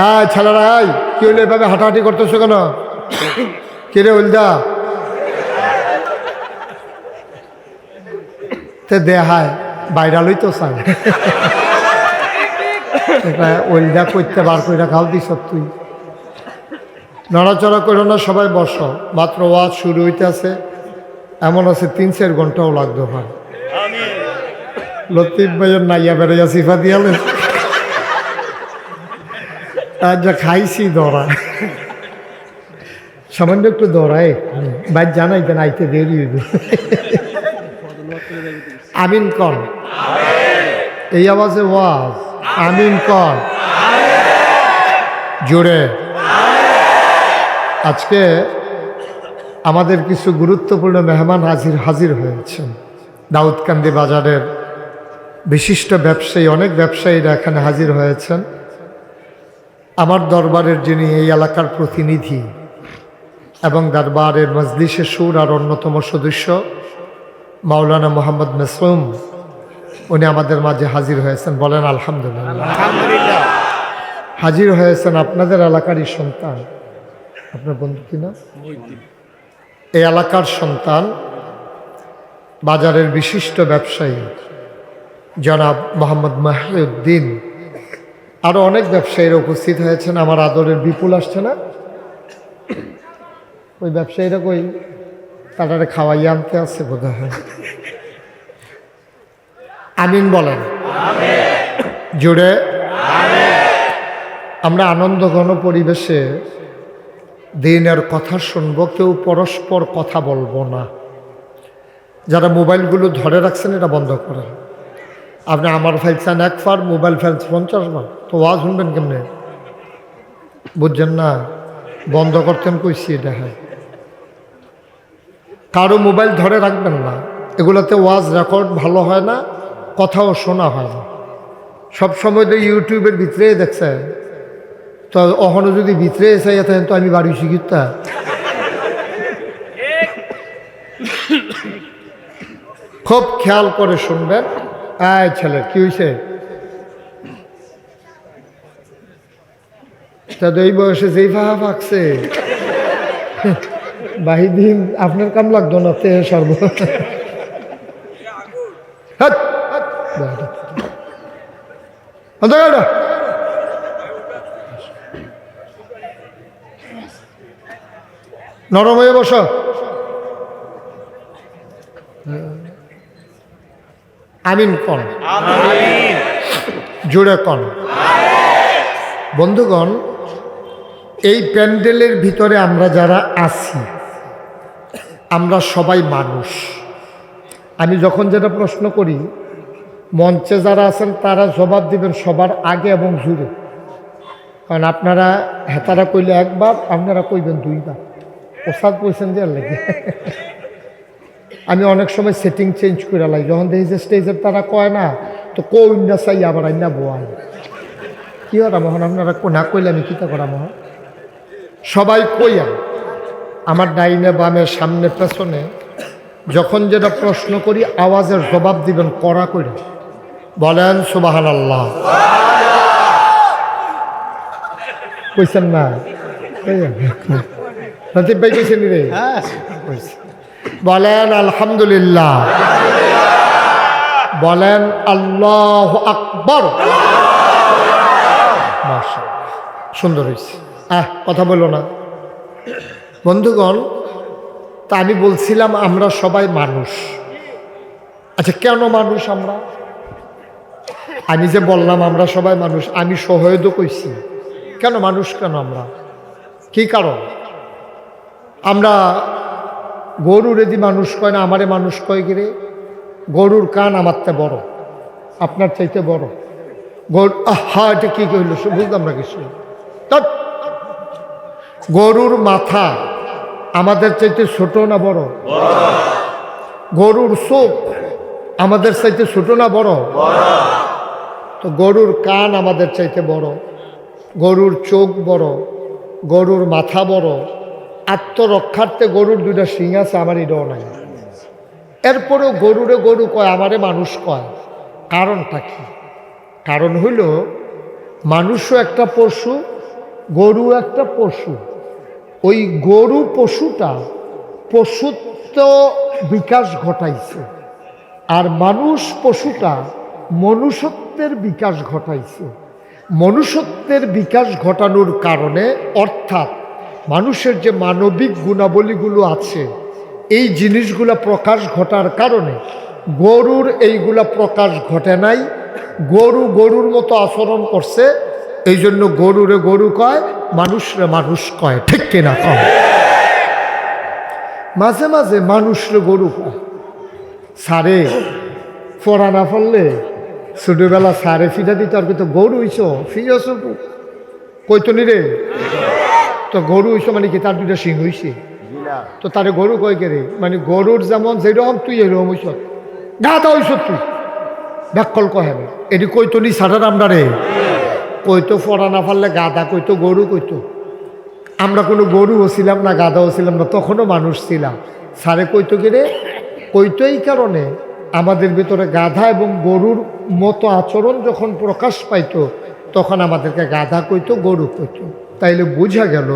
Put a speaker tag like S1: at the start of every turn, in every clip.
S1: আয় ছেলেরা আয়। কি হইল এভাবে হাঁটাহাঁটি করতেছো কেন? কিরে উলদা? তে দেহায় বাইরালই তো চাই এটা ওইলদা করতে বার করে খাও দিস তুই। নড়াচড়া করো না সবাই বস। মাত্র ওয়াজ শুরু হইতেছে। এমন আছে তিন চার ঘন্টাও লাগতো ভাই লতিফ ভাইয়ের নাইয়া বেড়াইয়া সিফা দিয়ালে যা খাইছি দরা। সামান্য একটু দৌড়ায় বাইর জানাইতেন আইতে দেরি আমিন কন এই আওয়াজে ওয়াজ। আমিন কন জোরে। আজকে আমাদের কিছু গুরুত্বপূর্ণ মেহমান হাজির হাজির হয়েছেন। দাউদকান্দি বাজারের বিশিষ্ট ব্যবসায়ী, অনেক ব্যবসায়ীরা এখানে হাজির হয়েছেন। আমার দরবারের যিনি এই এলাকার প্রতিনিধি এবং দরবারের মজলিসে সুর আর অন্যতম সদস্য মাওলানা মোহাম্মদ মেসুম উনি আমাদের মাঝে হাজির হয়েছেন। বলেন আলহামদুলিল্লাহ। হাজির হয়েছেন আপনাদের এলাকারই সন্তান। আপনার বন্ধু কিনা এই এলাকার সন্তান বাজারের বিশিষ্ট ব্যবসায়ী জনাব মোহাম্মদ মাহিউদ্দিন। আরও অনেক ব্যবসায়ীরা উপস্থিত হয়েছেন, আমার আদরের বিপুল আসছে না? ওই ব্যবসায়ীরা কই? তারা খাওয়াই আনতে আসছে বোধ হয় আমিন বলেন। জুড়ে। আমরা আনন্দ ঘন পরিবেশে দিনের কথা শুনব, কেউ পরস্পর কথা বলব না। যারা মোবাইলগুলো ধরে রাখছেন, এটা বন্ধ করেন। আপনি আমার ফাইলছেন এক ফার মোবাইল ফাইলছে পঞ্চাশ বার। তো ওয়াজ শুনবেন কেমনে? বুঝছেন না? বন্ধ করতেন কইছি এটা হ্যাঁ। কারও মোবাইল ধরে রাখবেন না। এগুলোতে ওয়াজ রেকর্ড ভালো হয় না, কথাও শোনা হয় না। সব সময় তো ইউটিউবের ভিতরে দেখছে তো অহনো যদি ভিতরে এসে থাকেন তো আমি বাড়ি শিখিতা খুব খেয়াল করে শুনবেন। আয় ছেলে, কি হয়েছে তা এই বয়সে যেই ফাহা ফাঁকছে। বাহিদিন আপনার কাম লাগতো না, তে সর্ব। নরম হয়ে বসো। আমিন কন। জুড়ে কন। বন্ধুগণ এই প্যান্ডেলের ভিতরে আমরা যারা আছি আমরা সবাই মানুষ। আমি যখন যেটা প্রশ্ন করি মঞ্চে যারা আছেন তারা জবাব দিবেন সবার আগে এবং জুড়ে কারণ আপনারা হেতারা কইলে একবার আপনারা কইবেন দুইবার। প্রসাদ কইছেন যে লাগে। আমি অনেক সময় সেটিং চেঞ্জ করে লাই যখন দেখি যে স্টেজের তারা কয় না তো কই না চাই আবার আইনা বোয়াই। কি হয় মোহন আপনারা কো- না কইলে আমি কিতা করা মোহন? সবাই কইয়া আমার ডাইনে বামে সামনে পেছনে যখন যেটা প্রশ্ন করি আওয়াজের জবাব দিবেন কড়া করে বলেন সুবাহান আল্লাহ কইছেন না? রাতিব ভাই কইছেন রে? কইছে। বলেন আলহামদুলিল্লাহ। বলেন আল্লাহ আকবর। সুন্দর হয়েছে। আহ, কথা বলো না। বন্ধুগণ, তা আমি বলছিলাম আমরা সবাই মানুষ। আচ্ছা কেন মানুষ আমরা? আমি যে বললাম আমরা সবাই মানুষ, আমি সহয়দ কইছি। কেন মানুষ কেন আমরা? কি কারণ? আমরা গরুর এদি মানুষ কয় না, আমারে মানুষ কয় গিরে গরুর কান আমারতে বড়, আপনার চাইতে বড়। গরু হা এটা কি কইল? সে বুঝলাম না কিছু। গরুর মাথা আমাদের চাইতে ছোট না বড়? গরুর চোখ আমাদের চাইতে ছোট না বড়? তো গরুর কান আমাদের চাইতে বড়। গরুর চোখ বড়। গরুর মাথা বড়। আত্মরক্ষার্থে গরুর দুইটা শিং আছে, আমার এটাও নাই। এরপরেও গরুরে গরু কয়, আমারে মানুষ কয়। কারণটা কি? কারণ হইল, মানুষও একটা পশু গরু একটা পশু। ওই গরু পশুটা পশুত্ব বিকাশ ঘটাইছে। আর মানুষ পশুটা মনুষ্যত্বের বিকাশ ঘটাইছে। মনুষ্যত্বের বিকাশ ঘটানোর কারণে, অর্থাৎ মানুষের যে মানবিক গুণাবলীগুলো আছে, এই জিনিসগুলো প্রকাশ ঘটার কারণে গরুর এইগুলা প্রকাশ ঘটে নাই। গরু গরুর মতো আচরণ করছে এই জন্য গরুরে গরু কয়, মানুষরে মানুষ কয়। ঠিক কিনা কয় মাঝে মাঝে মানুষরে গরু কয়। সারে, ফোড়া না ফললে ছোটবেলা সারে ফিটা দিত, আর কিন্তু গরু হইছ ফিরেছ কইতনি রে? তো গরু হইছ মানে কি তার দুইটা সিং হইছে। তো তারে গরু কয় কে রে? মানে গরুর যেমন যেরকম তুই এরকম হইছ। গাদা হইছ তুই। ব্যাকল কহে না এটি কইতনি সাটার আমরা রে? কইতো ফোড়া না ফাললে গাদা কইতো গরু কইতো আমরা কোনো গরুও ছিলাম না গাদাও ছিলাম না তখনও মানুষ ছিলাম। সারে কইতো কি রে? কইতো এই কারণে আমাদের ভিতরে গাধা এবং গরুর মতো আচরণ যখন প্রকাশ পাইতো তখন আমাদেরকে গাধা কইতো গরু কইতো। তাইলে বোঝা গেল,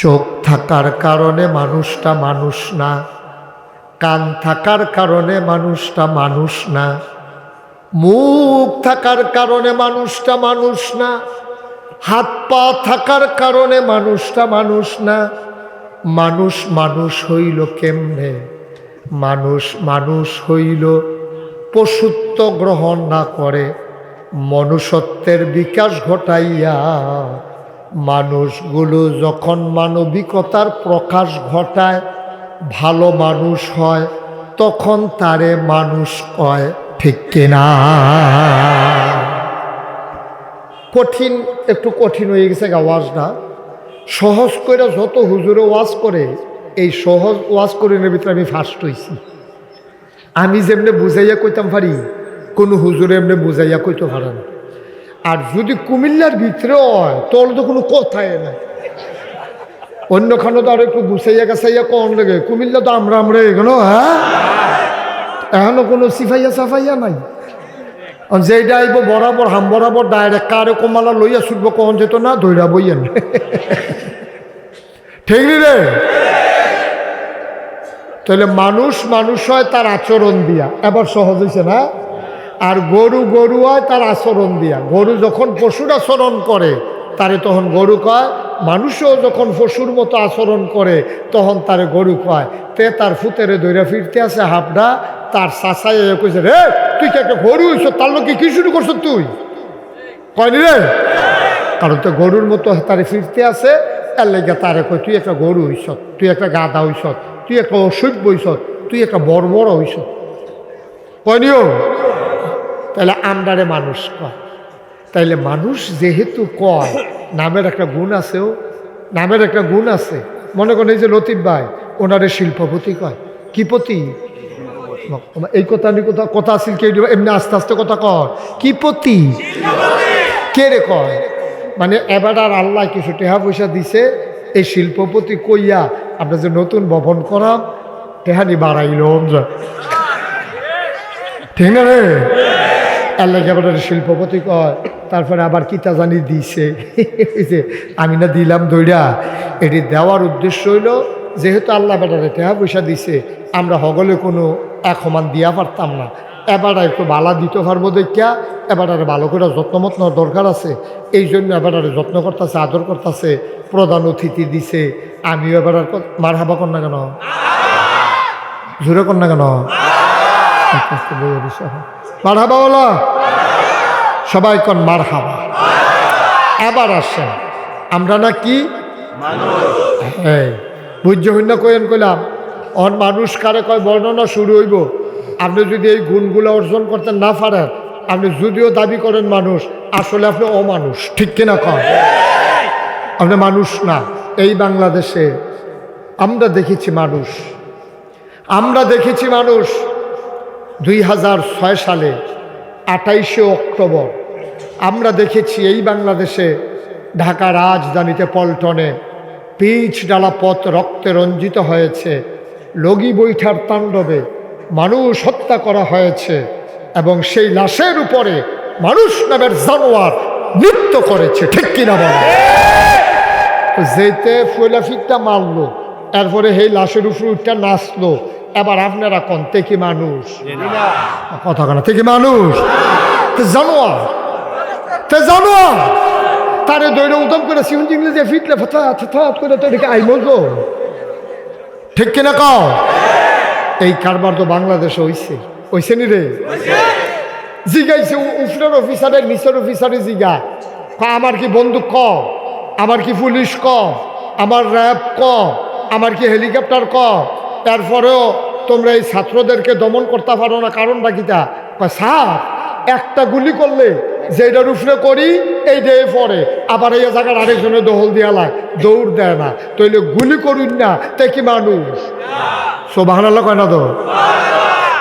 S1: চোখ থাকার কারণে মানুষটা মানুষ না, কান থাকার কারণে মানুষটা মানুষ না, মুখ থাকার কারণে মানুষটা মানুষ না, হাত পা থাকার কারণে মানুষটা মানুষ না, মানুষ মানুষ হইল কেমনে? মানুষ মানুষ হইল পশুত্ব গ্রহণ না করে, মনুষ্যত্বের বিকাশ ঘটাইয়া মানুষগুলো যখন মানবিকতার প্রকাশ ঘটায়, ভালো মানুষ হয়, তখন তারে মানুষ কয়, ঠিক কিনা? কঠিন, একটু কঠিন হয়ে গেছে ওয়াজটা। সহজ করে যত হুজুরে ওয়াজ করে, এই সহজ ওয়াজ করে ভিতরে আমি ফার্স্ট হয়েছি আমি যেমনি বুঝাইয়া কইতাম পারি, কোনো হুজুরে এমনি বুঝাইয়া কইতে পারে না। আর যদি কুমিল্লার ভিতরে হয়, তাহলে তো কোনো কথাই নাই। অন্যখানে তো আর একটু গুছাইয়া গাছাইয়া কম লাগে। কুমিল্লা তো আমরা আমরা এগুলো হ্যাঁ? এখনও কোনো সিফাইয়া সাফাইয়া নাই। যেটা আইব বরাবর, হাম বরাবর ডাইরেক্ট কারে কমালা লইয়া ছুটব, কখন যেত না ধৈরা বইয়েন ঠিক রে? তাহলে মানুষ মানুষ হয় তার আচরণ দিয়া। এবার সহজ হয়েছে না? আর গরু হয় তার আচরণ দিয়া। গরু যখন পশুর আচরণ করে, তারে তখন গরু কয়, মানুষও যখন পশুর মতো আচরণ করে, তখন তারে গরু কয়। তে তার ফুতেরে দৈরা ফিরতে আছে হাফডা, তার চাচাই কইছে, রে, তুই কি একটা গরু হইছ? তার লোক কি শুরু করছ তুই? কয়নি রে? কারণ তো গরুর মতো তারে ফিরতে আছে, এর লেগে তারে কয়, তুই একটা গরু হইছ, তুই একটা গাদা হইছ, তুই একটা অসভ্য হইছ, তুই একটা বড় হইছ। কয়নিও? তাহলে আমদারে মানুষ কয়। তাইলে মানুষ যেহেতু কয় নামের একটা গুণ আছেও নামের একটা গুণ আছে। মনে করেন এই যে লতিফ ভাই ওনারে শিল্পপতি কয়। কি পতি? এই কথা নি কথা কথা আছিল কে এমনি আস্তে আস্তে কথা কয়। কি পতি? কে রে কয়? মানে এবার আর আল্লাহ কিছু টেহা পয়সা দিছে এই শিল্পপতি কইয়া আমরা যে নতুন ভবন করাম টেহানি বাড়াইল ঠিক না রে। আল্লাহ আবার শিল্পপতি কয়, তারপরে আবার কিতা জানি দিছে। আমি না দিলাম দইরা। এটি দেওয়ার উদ্দেশ্য হইল, যেহেতু আল্লাহ বেটারে টেহা পয়সা দিছে, আমরা হগলে কোনো এক সমান দিয়া পারতাম না। এবার একটু বালা দিতে পারব দেখিয়া এবার ভালো করে যত্ন মত্ন দরকার আছে। এই জন্য এবার যত্ন করতেছে, আদর করতেছে, প্রধান অতিথি দিছে। আমিও এবার মার হাবা কর না কেন? জোরে কর না কেন? মার হাবা বলো সবাই কন মার হাবা এবার আসেন। আমরা না কি বুঝ্য হইনা কয়েন কইলাম, অন মানুষ কারে কয় বর্ণনা শুরু হইব? আপনি যদি এই গুণগুলো অর্জন করতে না পারেন, আপনি যদিও দাবি করেন মানুষ, আসলে আপনি অমানুষ, ঠিক কিনা কন? আপনি মানুষ না, এই বাংলাদেশে আমরা দেখেছি মানুষ। আমরা দেখেছি মানুষ দুই হাজার ছয় সালে আটাইশে অক্টোবর আমরা দেখেছি এই বাংলাদেশে ঢাকা রাজধানীতে পল্টনে পিচ ডালা পথ রক্তে রঞ্জিত হয়েছে। লগি বৈঠার তাণ্ডবে মানুষ হত্যা করা হয়েছে এবং সেই লাশের উপরে মানুষ নামের জানোয়ার নৃত্য করেছে, ঠিক কিনা বলে? যেতে ফৈলাফিকটা মারলো তারপরে সেই লাশের উপরে উঠটা নাচলো এবার আপনারা কন? কি মানুষ? কথা কেন থেকে মানুষ? তো জানোয়া তে জানোয়া তারে দৈর উদম করে সিউন যে ফিটলে করে তো আইমো গো। ঠিক কিনা কও? এই কারবার তো বাংলাদেশে হইছে। হইছে নি রে? জিগাইছে উ- উপরের অফিসারের নিচের অফিসারে জিগা। কা আমার কি বন্দুক ক আমার কি পুলিশ ক আমার র্যাব ক আমার কি হেলিকপ্টার ক তারপরেও তোমরা এই ছাত্রদেরকে দমন করতে পারো না কারণটা কয়, স্যার একটা গুলি করলে যেটার রুফরে করি এই দিয়ে পরে। আবার এই জায়গার আরেকজনে দহল দিয়া লাগ দৌড় দেয় না। তৈলে গুলি করুন না তে কি মানুষ? সোবাহান কয় না তো?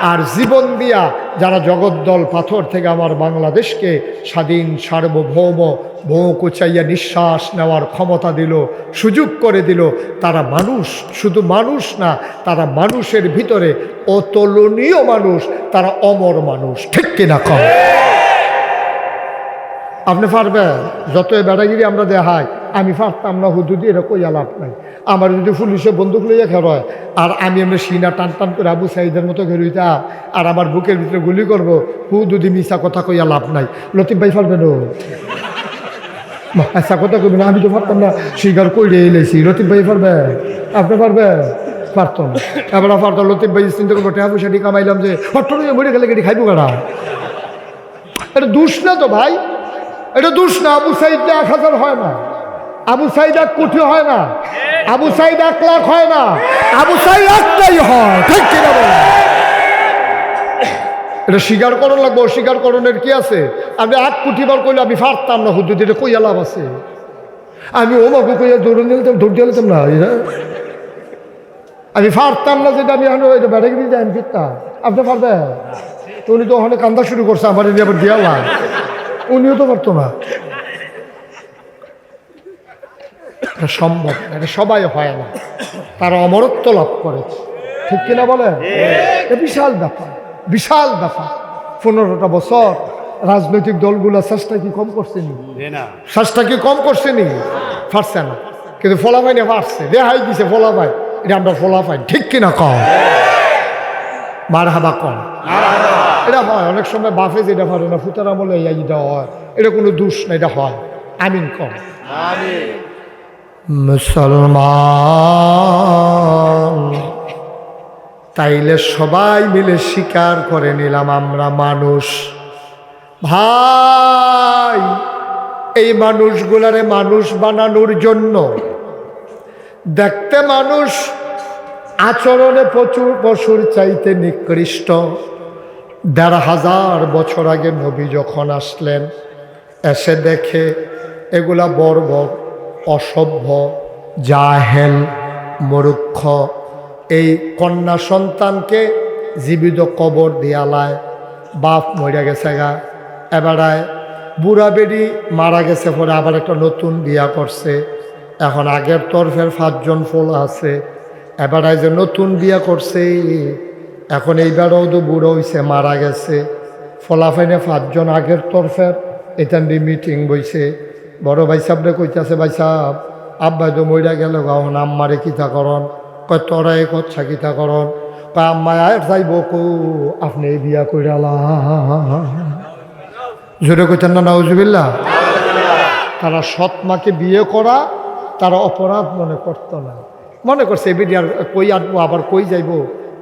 S1: আর জীবন দিয়া যারা জগদ্দল পাথর থেকে আমার বাংলাদেশকে স্বাধীন, সার্বভৌম ভৌ কুচাইয়া নিঃশ্বাস নেওয়ার ক্ষমতা দিল, সুযোগ করে দিল, তারা মানুষ, শুধু মানুষ না, তারা মানুষের ভিতরে অতুলনীয় মানুষ, তারা অমর মানুষ। ঠিক কিনা কম? আপনি পারবেন যত বেড়াগিরি আমরা দেখাই, আমি পারতাম না, হুদুদি এরকম লাভ নাই। আমার যদি পুলিশে বন্দুক লইয়া খেরোয় আর আমি এমনি সিনা টান টান করে আবু সাইদের মতো খেরুইতা আর আমার বুকের ভিতরে গুলি করব, হুদুদি মিশা কথা কইয়া লাভ নাই। লতিফ ভাই পারবেন ও আচ্ছা কথা কইবেন আমি তো পারতাম না স্বীকার করে এলেছি লতিফ ভাই পারবে আপনি পারবে পারতাম না এবার পারতাম লতিফ ভাই চিন্তা করব টাকা পয়সা দিয়ে কামাইলাম যে হট মরে গেলে গেটি খাইবো কারা এটা দুষ না তো ভাই। এটা দুষ না, আবু সাইদ এক হাজার হয় না। আবু সাইদ এক কোটি হয় না। আবু সাইদ এক লাখ হয় না। আবু সাইদ একটাই হয়, ঠিক কিনা? এটা স্বীকার করণ লাগবো অস্বীকার করণের কি আছে? আমি এক কোটি বার করলে আমি ফারতাম না হুদ্দুদ এটা কইয়া লাভ আছে। আমি ও মাকে কইয়া দৌড়ে নিলাম দৌড় দিয়ে না এটা আমি ফারতাম না যেটা, আমি এখন এটা বেড়ে গিয়ে যাই আমি ফিরতাম। আপনি পারবেন? তো উনি তো ওখানে কান্দা শুরু করছে, আমার আবার দেওয়া উনিও তো পারতো না। এটা সম্ভব এটা সবাই হয় না। তারা অমরত্ব লাভ করেছে ঠিক কিনা বলেন? বিশাল ব্যাপার বিশাল ব্যাপার। পনেরোটা বছর রাজনৈতিক দলগুলো চেষ্টা কি কম করছে নি? শ্বাসটা কি কম করছে নি? পারছে না। কিন্তু ফলাফাইনে পারছে। রেহাই দিছে ফলাফাই এটা আমরা ফলাফাই ঠিক কিনা কম? মার হাবা কম। এটা হয়, অনেক সময় বাফে যেটা পারে না, ফুতার আমলে এটা হয়। এটা কোনো দোষ না, এটা হয়। আমিন কম। মুসলমান। তাইলে সবাই মিলে স্বীকার করে নিলাম আমরা মানুষ। ভাই, এই মানুষগুলারে মানুষ বানানোর জন্য দেখতে মানুষ আচরণে প্রচুর পশুর চাইতে নিকৃষ্ট। দেড় হাজার বছর আগে নবী যখন আসলেন, এসে দেখে এগুলা বর্বর, অসভ্য, জাহেল মরুক্ষ এই কন্যা সন্তানকে জীবিত কবর দিয়ালায় বাপ মরে গেছে গা। এবারায় বুড়া বেড়ি মারা গেছে পরে আবার একটা নতুন বিয়া করছে। এখন আগের তরফের পাঁচজন ফল আছে। এবারায় যে নতুন বিয়া করছে এখন এইবারও তো বুড়ো হইছে, মারা গেছে। ফলাফাইনে পাঁচজন আগের তরফের দিয়ে মিটিং বইছে। বড় ভাই সাহেবরে কইতাছে, ভাই সাহেব আব্বাই তো মইরা গেল গাহন আম্মারে কিতা করন? কয় তোরাই কচ্ছা কিতা করন? কয় আম্মায় আর যাইব কো, আপনি বিয়া কইরালা জোরে কইতেন না নাউজুবিল্লা তারা সৎ মাকে বিয়ে করা, তারা অপরাধ মনে করতো না। মনে করছে এবিডি আর কই আনব, আবার কই যাইবো?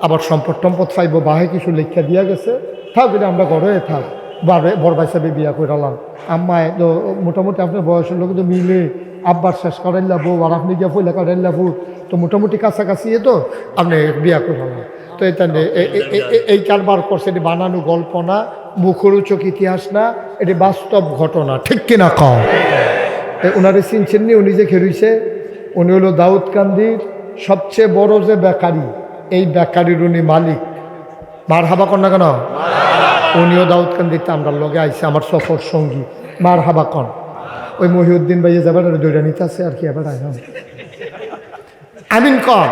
S1: আবার সম্পদ টম্পদ পাইব বাহে কিছু লেখা দিয়া গেছে। থাক এটা আমরা ঘরে থাক, বারে বড় ভাই সাহেব বিয়া করালাম আম্মায় তো মোটামুটি আপনার বয়সের লোক তো মিলে, আব্বার শেষ করাইলা বউ আর আপনি গিয়ে ফইলা করাইলা বউ তো মোটামুটি কাছাকাছি তো, আপনি বিয়া করালাম তো এটা এই কারবার করছে, এটি বানানো গল্প না, মুখরোচক ইতিহাস না, এটি বাস্তব ঘটনা, ঠিক কিনা কম ওনারে চিনছেন নি, উনি যে খেলুইছে উনি হলো দাউদকান্দির সবচেয়ে বড় যে বেকারি। এই বেকারির উনি মালিক। মার হাবা কন না কেন? উনিও দাউদ খান দিতে আমরা লগে আইসে আমার সফর সঙ্গী। মার হাবা কন ওই মহিউদ্দিন ভাইয়ে যাবার আর দৈরা নিতে আছে আর কি এবার আইন আমিন কন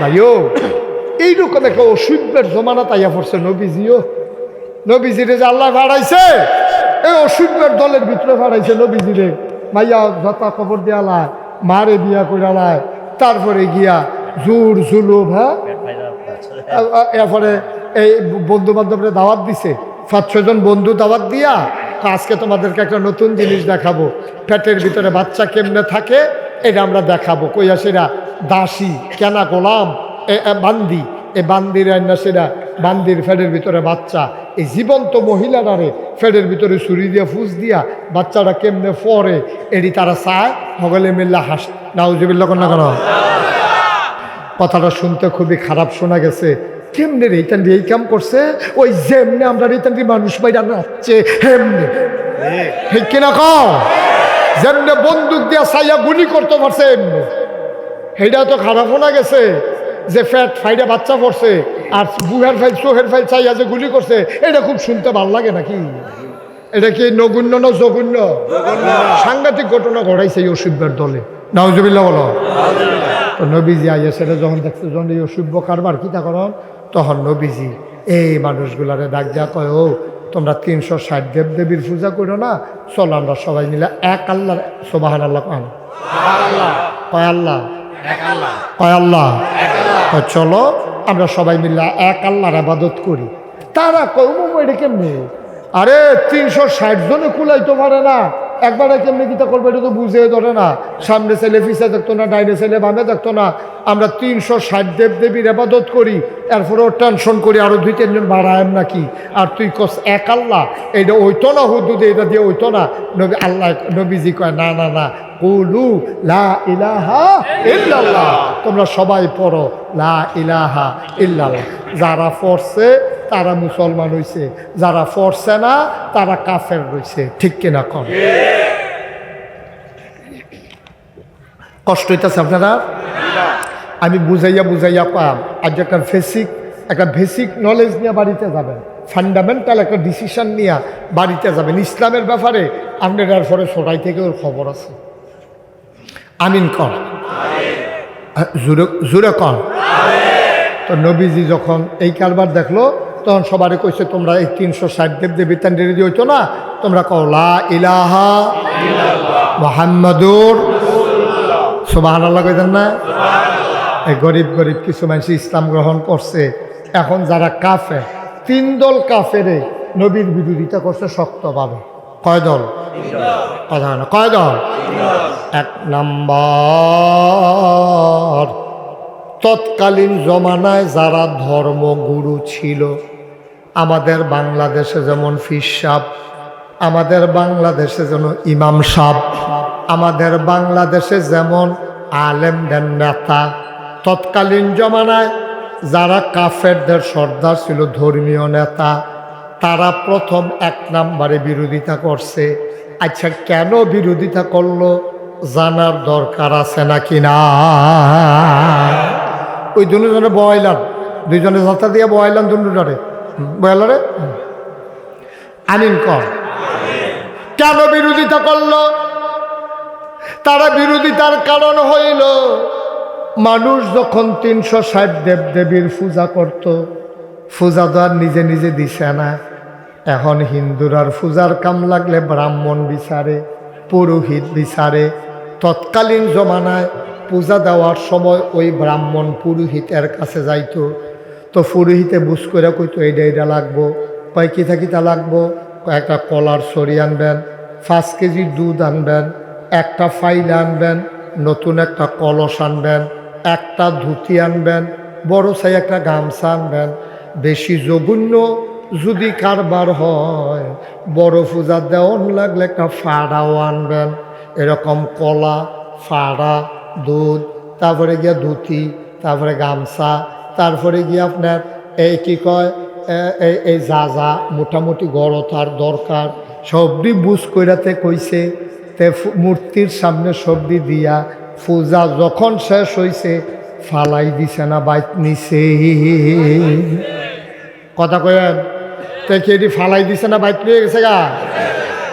S1: ভাইও এইরকম একটা অসুখের জমানা তাইয়া পড়ছে নবীজিও। নবীজিরে যে আল্লাহ ভাড়াইছে এই অসুখের দলের ভিতরে ভাড়াইছে নবীজিরে। মাইয়া যথা খবর দেয়ালা মারে বিয়া করে লায় তারপরে গিয়া জোর জুলুম হ্যাঁ? এরপরে এই বন্ধু বান্ধবরা দাওয়াত দিছে। পাঁচ ছজন বন্ধু দাওয়াত দিয়া আজকে তোমাদেরকে একটা নতুন জিনিস দেখাবো। পেটের ভিতরে বাচ্চা কেমনে থাকে এটা আমরা দেখাবো। কইয়া সেরা দাসী কেনা গোলাম বান্দি। এ বান্দির রান্না সেরা বান্দির ফেডের ভিতরে বাচ্চা। এই জীবন্ত মহিলারারে ফেডের ভিতরে ছুরি দিয়া ফুস দিয়া বাচ্চাটা কেমনে পরে এটি তারা চায়। হগলে মিল্লা হাস নাউজিবিল্লা কন্যা কেন কথাটা শুনতে খুবই খারাপ শোনা গেছে। কেমনে রে এইটান এই কাম করছে? ওই যেমনে আমরা রিতান মানুষ বাইরা নাচছে হেমনে। ঠিক কিনা কও? যেমনে বন্দুক দিয়া সাইয়া গুলি করতে পারছে এমনি। সেইটা তো খারাপ শোনা গেছে যে ফ্যাট ফাইডা বাচ্চা পড়ছে আর বুহের ফাইল চোহের ফাইল চাইয়া যে গুলি করছে এটা খুব শুনতে ভালো লাগে নাকি? এটা কি নগুণ্য না জগুণ্য সাংঘাতিক ঘটনা ঘটাইছে এই অসুবিধার দলে। নাউজবিল্লা বলো। তো নবীজি আইয়া সেটা যখন দেখছে, যখন এই অসভ্য কারবার কী তা করন, তখন নবীজি এই মানুষগুলারে ডাক যা কয়, ও, তোমরা তিনশো ষাট দেব দেবীর পূজা করো না? চলো আমরা সবাই মিলে এক আল্লাহ সোবাহান আল্লাহ। কয় আল্লাহ। কয় আল্লাহ। কয় চলো, আমরা সবাই মিলে এক আল্লাহর আবাদত করি। তারা কয় উমুম এটা কেমনি? আরে, তিনশো ষাট জনে কুলাইতে পারে না। একবারে কেমনি কিতা করবে এটা তো বুঝে ধরে না। সামনে ছেলে ফিসে দেখতো না, ডাইনে ছেলে বামে দেখতো না। আমরা তিনশো ষাট দেব দেবীর আবাদত করি, এরপরেও টেনশন করি, আরও দুই তিনজন বাড়ায় নাকি? আর তুই কস এক আল্লাহ, এইটা ওইতো না হুদুদে, এটা দিয়ে ওইতো না। নবী আল্লাহ, নবীজি কয়, না না না, কুলু লা ইলাহা তোমরা সবাই পড়ো, লা ইলাহা ইল্লাল্লাহ। যারা পড়ছে তারা মুসলমান হইছে। যারা পড়ছে না, তারা কাফের রইছে। ঠিক কিনা কম কষ্ট হইতেছে আপনারা? আমি বুঝাইয়া বুঝাইয়া পাম। আজ একটা বেসিক একটা বেসিক নলেজ নিয়ে বাড়িতে যাবেন। ফান্ডামেন্টাল একটা ডিসিশন নিয়ে বাড়িতে যাবেন। ইসলামের ব্যাপারে আপনার পরে সবাই থেকে ওর খবর আছে। আমিন কর। জুরে জুরে কর। তো নবীজি যখন এই কারবার দেখল তখন সবারই কইছে তোমরা এই তিনশো ষাট দেব দেবী তান্ডি রেডি হইতো না তোমরা কও লা ইলাহা মোহাম্মদুর সুবাহ আল্লাহ কইতেন না? এই গরিব গরিব কিছু মানুষ ইসলাম গ্রহণ করছে। এখন যারা কাফে তিন দল কাফেরে নবীর বিরোধিতা করছে শক্তভাবে। কয় দল? কথা কয় দল। এক নাম্বার। তৎকালীন জমানায় যারা ধর্মগুরু ছিল, আমাদের বাংলাদেশে যেমন ফিসাব আমাদের বাংলাদেশে যেন ইমাম সাপ, আমাদের বাংলাদেশে যেমন আলেমদের নেতা, তৎকালীন জমানায় যারা কাফেরদের সর্দার ছিল, ধর্মীয় নেতা, তারা প্রথম এক নাম্বারে বিরোধিতা করছে। আচ্ছা কেন বিরোধিতা করল জানার দরকার আছে নাকি না? ওই দুজনে বয়লান দুইজনে যাত্রা দিয়ে বয়লান দুজনে বয়লারে? আনিন কর। কেন বিরোধিতা করল? তারা বিরোধিতার কারণ হইল, মানুষ যখন তিনশো ষাট দেব দেবীর পূজা করত, পূজা তো আর নিজে নিজে দিছে না। এখন হিন্দুরার পূজার কাম লাগলে ব্রাহ্মণ বিচারে, পুরোহিত বিচারে, তৎকালীন জমানায় পূজা দেওয়ার সময় ওই ব্রাহ্মণ পুরোহিতের কাছে যাইত। তো পুরোহিতে বুঝ করে কইতো এইটা এইটা লাগবো। কয় কিতা কিতা লাগবো? কয়েকটা কলার সরি আনবেন, পাঁচ কেজি দুধ আনবেন, একটা ফাইল আনবেন, নতুন একটা কলস আনবেন, একটা ধুতি আনবেন, বড় সাই একটা গামছা আনবেন। বেশি জঘন্য যদি কারবার হয়, বড় পূজা দেওয়ান লাগলে একটা ফাড়াও আনবেন। এরকম কলা, ফাড়া দুধ, তারপরে গিয়া ধুতি, তারপরে গামছা, তারপরে গিয়ে আপনার এই কি কয় এই এই যা যা মোটামুটি গড়তার দরকার, সবটি বুঝ কইরাতে কইছে, তে মূর্তির সামনে সবজি দিয়া পূজা যখন শেষ হইছে, ফালাই দিছে না বাইক নিছে। কথা কয়েন তে কি এটি ফালাই দিছে না বাইক নিয়ে গেছে গা?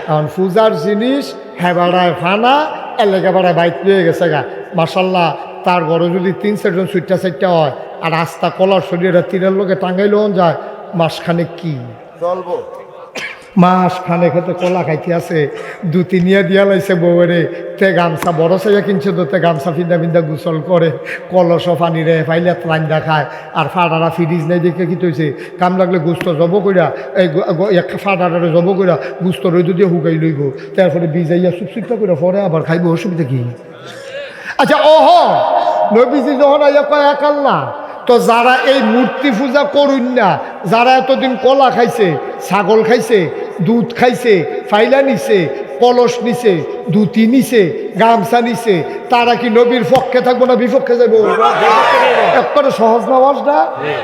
S1: কারণ পূজার জিনিস হ্যাঁ বাড়ায় ফানা এলাকা বাড়ায় বাইক পেয়ে গেছে গা। মাসাল্লাহ তার ঘরে যদি তিন চারজন সুইটটা সাইটটা হয়, আর রাস্তা কলার শরীরে তীরের লোকে টাঙ্গাইলেও যায় মাসখানে কি?
S2: চলবো।
S1: মাস খানে খেতে কলা খাইতে আছে। দু তিনিয়া দিয়া লাইছে বউরে তে গামছা, বড় সাইয়া কিনছে তো, তে গামছা ফিন্দা ফিন্দা গোসল করে, কলস পানি রে, ফাইলে রান্দা খায়, আর ফাটারা ফ্রিজ নেই দেখে কি তৈছে কাম লাগলে গুস্ত জব কইরা, এই ফাটারে জব কইরা গুস্ত রইদ দিয়ে হুকাই লইব। তারপরে বিজাইয়া চুপচুপটা করে পরে আবার খাইব, অসুবিধা কি? আচ্ছা ওহ নবীজি যখন আইয়া কয় এক আল্লাহ তো যারা এই মূর্তি পূজা করুন না যারা এতদিন কলা খাইছে, ছাগল খাইছে, দুধ খাইছে, ফাইলা নিছে কলস নিছে দুতি নিছে, গামছা নিছে, তারা কি নবীর পক্ষে থাকব না বিপক্ষে যাব একবারে সহজ নামাজটা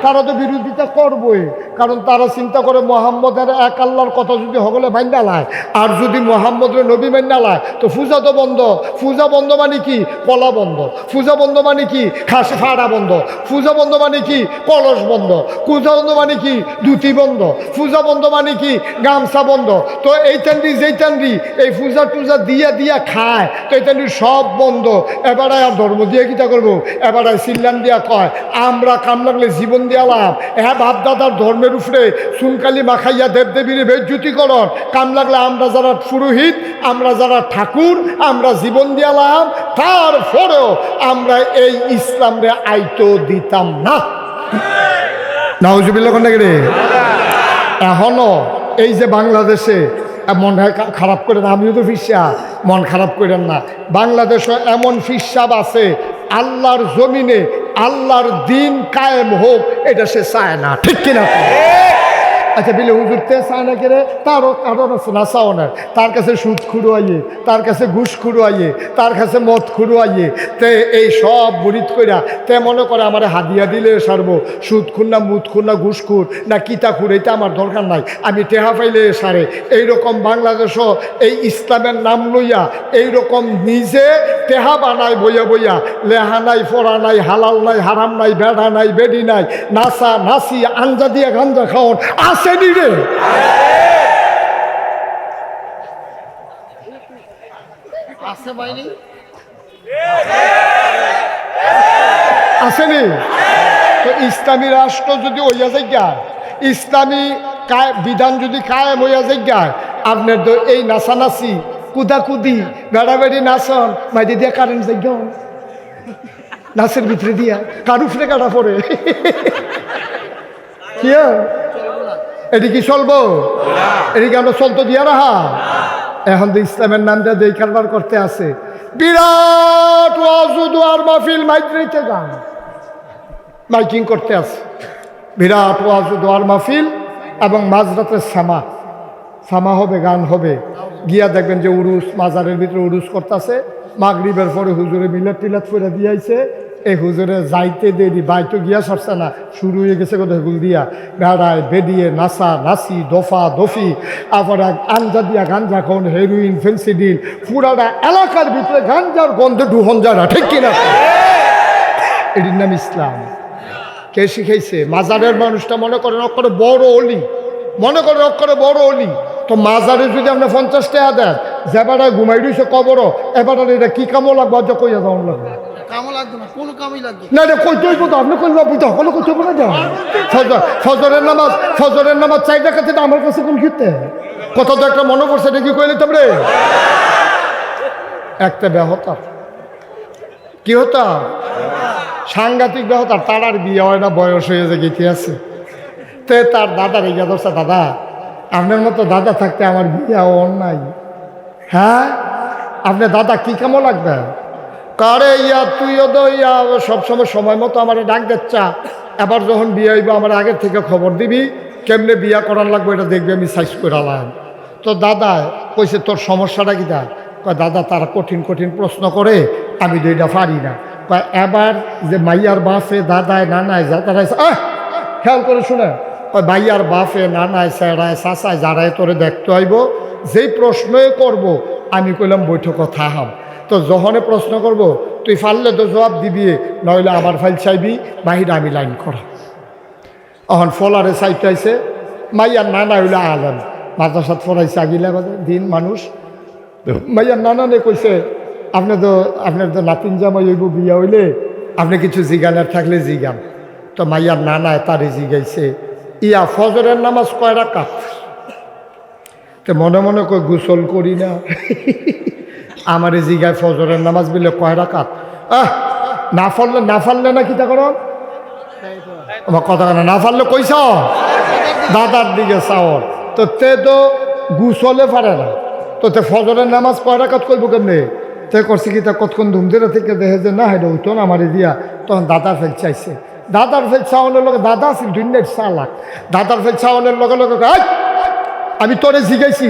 S1: তারা তো বিরোধিতা করবই, কারণ তারা চিন্তা করে মোহাম্মদের এক আল্লাহর কথা যদি হগলে মান্যা লায়, আর যদি মোহাম্মদের নবী মান্যা লায়, তো পূজা তো বন্ধ। পূজা বন্ধ মানে কি? কলা বন্ধ। পূজা বন্ধ মানে কি? খাস ফাড়া বন্ধ। পূজা বন্ধ মানে কি? কলস বন্ধ। পূজা বন্ধ মানে কি? দুতি বন্ধ। পূজা বন্ধ মানে কি? গামছা বন্ধ। তো এই টান্ডি যেই টান্ডি এই পূজা টুজা দিয়া দিয়া খায়, তো এই টান্ডি সব বন্ধ। এবারে আর ধর্ম দিয়ে কিটা করব? এবারে সিল্লান দিয়া কয়, আমরা কাম লাগলে জীবন দিয়ালাম হ্যাঁ বাপ দাদার ধর্মের উপরে চুনকালি মাখাইয়া দেবদেবীর বেজ্যুতি করন কাম লাগলে আমরা যারা পুরোহিত, আমরা যারা ঠাকুর, আমরা জীবন দিয়া লাভ। তারপরেও আমরা এই ইসলামরে আইতো দিতাম না। রে এখনও? এই যে বাংলাদেশে মন খারাপ করে না আমিও তো ফিসা মন খারাপ করেন না। বাংলাদেশে এমন ফিসাব আছে, আল্লাহর জমিনে আল্লাহর দিন কায়েম হোক, এটা সে চায় না। ঠিক কিনা? আচ্ছা বিলে হুজুর তে চায় না কেরে তারও কারণ আছে না চাওয়ার তার কাছে সুদ খুড়ুয়াইয়ে, তার কাছে ঘুষ খুড়ুয়াইয়ে, তার কাছে মদ খুড়ুয়াইয়ে, তে এই সব মুরিদ কইরা তে মনে করে আমার হাদিয়া দিলে সারবো। সুদ খুন না মুদ খুন না ঘুষ খুর না কিতা খুর এটা আমার দরকার নাই। আমি টেহা পাইলে সারে। এইরকম বাংলাদেশও এই ইসলামের নাম লইয়া এইরকম নিজে টেহা বানায় বইয়া বইয়া। লেহা নাই, ফোড়া নাই, হালাল নাই, হারাম নাই বেড়া নাই, বেডি নাই, নাসা, নাসি, আঞ্জা দিয়া গাঞ্জা খাওয়ান আসেনি রে আসেনি তো ইসলামী রাষ্ট্র যদি হইয়া যায় ইসলামী বিধান যদি কায়েম হইয়া যায় আপনার তো এই নাচানাচি কুদাকুদি বেড়াবেড়ি নাচন মাইদি দিয়া কারেন্ট যাই নাচের ভিতরে দিয়া কারুফরে কাটা পড়ে কি? এটি কি চলবো? এটি কি আমরা চলতো দিয়া রাহা? এখন তো ইসলামের নামটা দিয়ে কারবার করতে আছে। বিরাট ওয়াজুদ আর মাহফিল মাইত্রিতে গান। মাইকিং করতে আছে। বিরাট ওয়াজুদ আর মাহফিল এবং মাঝরাতের সামা। সামা হবে গান হবে। গিয়া দেখবেন যে উরুস মাজারের ভিতরে উরুস করতেছে। মাগরিবের পরে হুজুরে মিলাত টিলাত করে দিয়াইছে। এই হুজুরে যাইতে দেরি, বাইতো গিয়া সরছে না, শুরু হয়ে গেছে কোথায় গুল দিয়া। বেড়ায় বেডিয়ে নাসা, নাসি, দফা, দফি, আবার আঞ্জা দিয়া গাঞ্জা খন হেরোইন ফেন্সিডিল পুরাটা এলাকার ভিতরে গাঞ্জার গন্ধে ঢুহন যারা ঠিক কিনা? এটির নাম ইসলাম। কে শিখাইছে? মাজারের মানুষটা মনে করেন অক্ষরে বড় অলি, মনে করেন অক্ষরে বড় অলি। তো মাজারে যদি আপনি পঞ্চাশ টাকা দেন যেবারে ঘুমাই রয়েছে কবর এবার এটা কি কামও লাগবে? কইয়া যাওয়ান লাগবে।
S2: লাগবে না
S1: না। বুঝতে দেখাতে তো আমার কাছে কোন ক্ষেত্রে কত তো একটা একটা সাংঘাতিক ব্যাহতা তার আর বিয়ে হয় না, বয়স হয়ে যে গেতে আছে। তে তার দাদা রেগে ধরছে, দাদা, আপনার মতো দাদা থাকতে আমার বিয়ে অন্যায়। হ্যাঁ? আপনার দাদা কি কেমন লাগবে? কারে ইয়া, তুইও তো ইয়া সবসময় সময় মতো আমার ডাক দিচ্ছা এবার যখন বিয়ে হইব, আমার আগের থেকে খবর দিবি, কেমনে বিয়া করার লাগবে এটা দেখবি আমি সাইজ করে আলাম তো দাদা কইছে, তোর সমস্যাটা কি দা? দাদা তারা কঠিন কঠিন প্রশ্ন করে আমি এটা পারি না। এবার যে মাইয়ার বাসে দাদায়, নানায় যা তারা আহ! খেয়াল করে শুনে। ওই ভাইয়ার বাপে, নানায়, স্যারায়, চাচায় যারাই তোরে দেখতে হইব, যেই প্রশ্নই করব, আমি কইলাম বৈঠক কথা থাহাম। তো যখনে প্রশ্ন করব, তুই ফাললে তো জবাব দিবি, নইলে আমার ফাইল চাইবি, বাহিরে আমি লাইন করা। অহন ফলারে চাইতেছে মাইয়ার নানা হইলে আলেন মাদ্রাসাত ফরাইছে আগিলা দিন মানুষ। মাইয়ার নানানে কইছে, আপনি তো আপনার তো নাতিন জামাই হইব, বিয়া হইলে আপনি কিছু জিগানের থাকলে জিগান। তো মাইয়ার নানায় তারে জিগাইছে, ইয়া ফজরের নামাজ কয় রাকাত? তো মনে মনে কই গোসল করি না। আমার এই জিগায় ফজরের নামাজ বিলে কয় রাকাত? আহ, না ফললে না ফাললে না কি তা করো? আমার কথা না ফাললে কইস দাদার দিকে চাওয়ার। তো তে তো গুসলে পারে না। তো তে ফজরের নামাজ কয় রাকাত করব কেমনে? তে করছে কি তা কতক্ষণ ধুমধুরে থেকে দেখে যে, না হেটা উঠো না আমার দিয়া। তখন দাদা ফেল চাইছে। দাদার ফেল চাওয়ানোর লগে দাদা আছে, দুনিয়ার চালাক। দাদার ফেল চাওয়ানোর লগে লগে আমি তোরে জিগাইছি।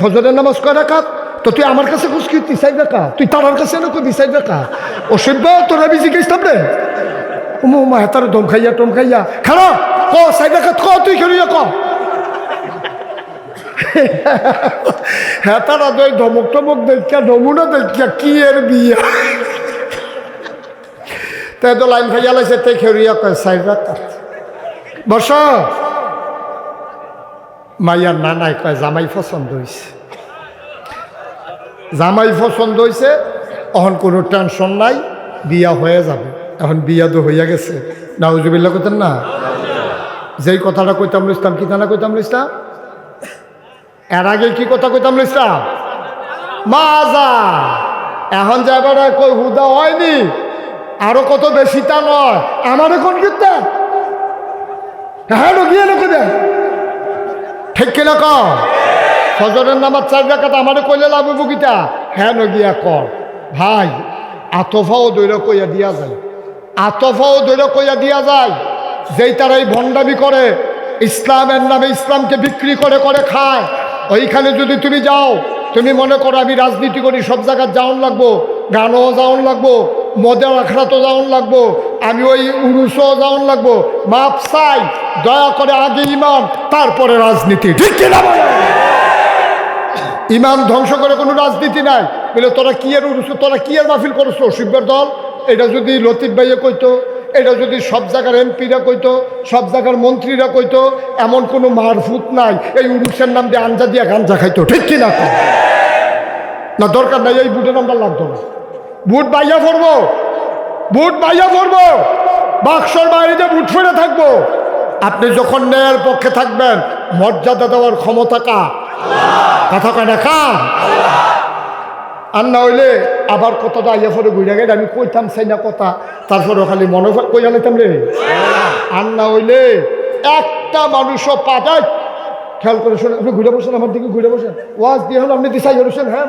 S1: ফজরের নামাজ কয় রাকাত? তো তুই আমার কাছে খুশ কি তুই চাই বেকা তুই তার কাছে না কবি চাই বেকা অসভ্য, তোর আমি জিজ্ঞাসতাম রে উমু মা হেতার দম খাইয়া, টম খাইয়া। খারা ক চাই বেকা ক, তুই খেলিয়া ক। হেতারা দই, ধমক টমক দেখা নমুনা দেখা কি এর বিয়া? তাই তো লাইন খাইয়া লাইছে তাই খেলিয়া কয় চাই বেকা বর্ষ মাইয়ার নানাই কয়, জামাই পছন্দ হয়েছে জামাই পছন্দ হয়েছে এখন কোনো টেনশন নাই, বিয়া হয়ে যাবে। এখন বিয়া তো হইয়া গেছে। নাউজুবিল্লা কইতেন না? যেই কথাটা কইতাম ইসলাম কি থানা কইতাম ইসলাম এর আগে কি কথা কইতাম ইসলাম মাজা! এখন যাবার কই হুদা হয়নি, আরও কত বেশি তা নয়। আমার এখন কিন্তু হ্যাঁ গিয়ে লোক দেয় ঠিক কিনা ক ফজরের নামাজ চার রাখাত আমারে কইলে লাভ বুকিটা হ্যাঁ নগিয়া কর। ভাই, আতফাও দৈর কইয়া দিয়া যায়। আতফাও দৈর কইয়া দিয়া যায় যেই তারা এই ভণ্ডামি করে, ইসলামের নামে ইসলামকে বিক্রি করে করে খায়। ওইখানে যদি তুমি যাও, তুমি মনে করো আমি রাজনীতি করি, সব জায়গায় যাওন লাগবো, গানও যাওন লাগবো, মদের আখড়াতো যাওন লাগবো, আমি ওই উরুসও যাওন লাগবো। মাপ চাই, দয়া করে আগে ইমান তারপরে রাজনীতি। ঠিক কিনা? ইমান ধ্বংস করে কোনো রাজনীতি নাই। বলে, তোরা কি এর তোরা কি এর মাহফিল করছ শিবর দল? এটা যদি লতিফ ভাইয়ে কইতো, এটা যদি সব জায়গার এমপিরা কইতো, সব জায়গার মন্ত্রীরা কইতো, এমন কোনো মারফুত নাই, এই উরুসের নাম দিয়ে আঞ্জা দিয়া গাঞ্জা খাইতো, ঠিক কিনা কও? না, দরকার নাই, এই বুটের নামটা লাগতো না। বুট বাইয়া পড়ব বুট বাইয়া পড়ব বাক্সর বাইরে বুট ফেরে থাকব। আপনি যখন ন্যায়ের পক্ষে থাকবেন, মর্যাদা দেওয়ার ক্ষমতা কা কথা কয় না কা আর না হইলে আবার কতটা আইয়া পরে ঘুরে গেলে আমি কইতাম চাই না কথা। তারপরে খালি মনে কই জানাইতাম রে। আর না হইলে একটা মানুষও পা যায়। খেয়াল করে শোনেন, আপনি ঘুরে বসেন আমার দিকে, ঘুরে বসেন। ওয়াজ দিয়ে হলো, আপনি দিশাই হ্যাঁ